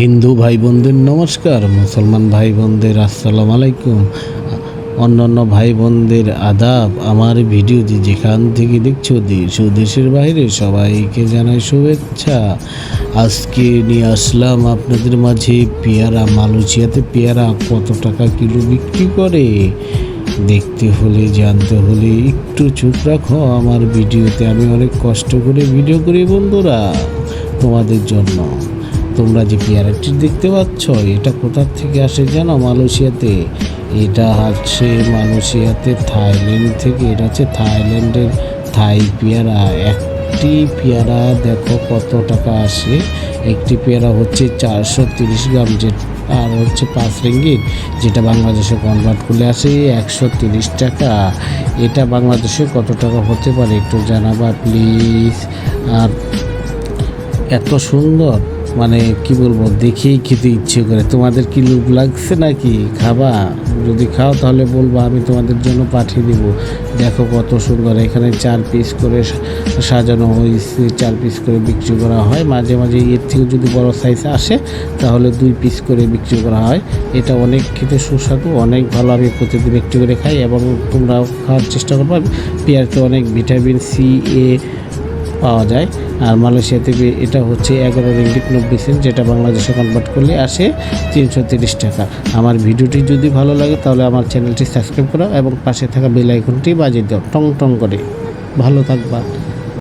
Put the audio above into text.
হিন্দু ভাই বোনদের নমস্কার, মুসলমান ভাই বোনদের আসসালামু আলাইকুম। অন্যান্য ভাই বোনদের আদাব, আমার ভিডিওটি যেখান থেকে দেখছ দেশ ও দেশের বাইরে সবাইকে জানাই শুভেচ্ছা। আজকে নিয়ে আসলাম আপনাদের মাঝে পেয়ারা মালয়েশিয়াতে পেয়ারা কত টাকা কিলো বিক্রি করে? দেখতে হলে, জানতে হলে একটু চুপ রাখো, আমার ভিডিওতে আমি অনেক কষ্ট করে ভিডিও করি বন্ধুরা, তোমাদের জন্য। তোমরা যে পেয়ারাটি দেখতে পাচ্ছ, এটা কোথার থেকে আসে জানো? মালয়েশিয়াতে। এটা হচ্ছে মালয়েশিয়াতে, থাইল্যান্ড থেকে, এটা হচ্ছে থাইল্যান্ডের থাই পেয়ারা। একটি পেয়ারা দেখো কত টাকা আসে। একটি পেয়ারা হচ্ছে চারশো তিরিশ গ্রাম, যে আর হচ্ছে পাঁচ রিঙ্গিত যেটা বাংলাদেশে কনভার্ট করলে আসে একশো তিরিশ টাকা। এটা বাংলাদেশে কত টাকা হতে পারে একটু জানাবা প্লিজ আর এত সুন্দর। মানে কি বলব, দেখেই খেতে ইচ্ছে করে। তোমাদের কি লুক লাগছে নাকি? খাবা? যদি খাও তাহলে বলব, আমি তোমাদের জন্য পাঠিয়ে দিব। দেখো কত সুন্দর, এখানে চার পিস করে সাজানো হয়েছে, চার পিস করে বিক্রি করা হয়। মাঝে মাঝে এর থেকে যদি বড় সাইজ আসে, তাহলে দুই পিস করে বিক্রি করা হয়। এটা অনেক খেতে সুস্বাদু, অনেক ভালো। আমি প্রতিদিন একটু করে খাই এবং তোমরাও খাওয়ার চেষ্টা করবে। পেঁয়াজতে অনেক ভিটামিন সি, এ পাওয়া যায়। আর মালয়েশিয়াতে এটা হচ্ছে এগারো রিঙ্গিট নব্বই সেন্ট, যেটা বাংলাদেশে কনভার্ট করলে আসে তিনশো তিরিশ টাকা। আমার ভিডিওটি যদি ভালো লাগে তাহলে আমার চ্যানেলটি সাবস্ক্রাইব করো এবং পাশে থাকা বেল আইকনটি বাজিয়ে দাও। টং টং করে। ভালো থাকবা।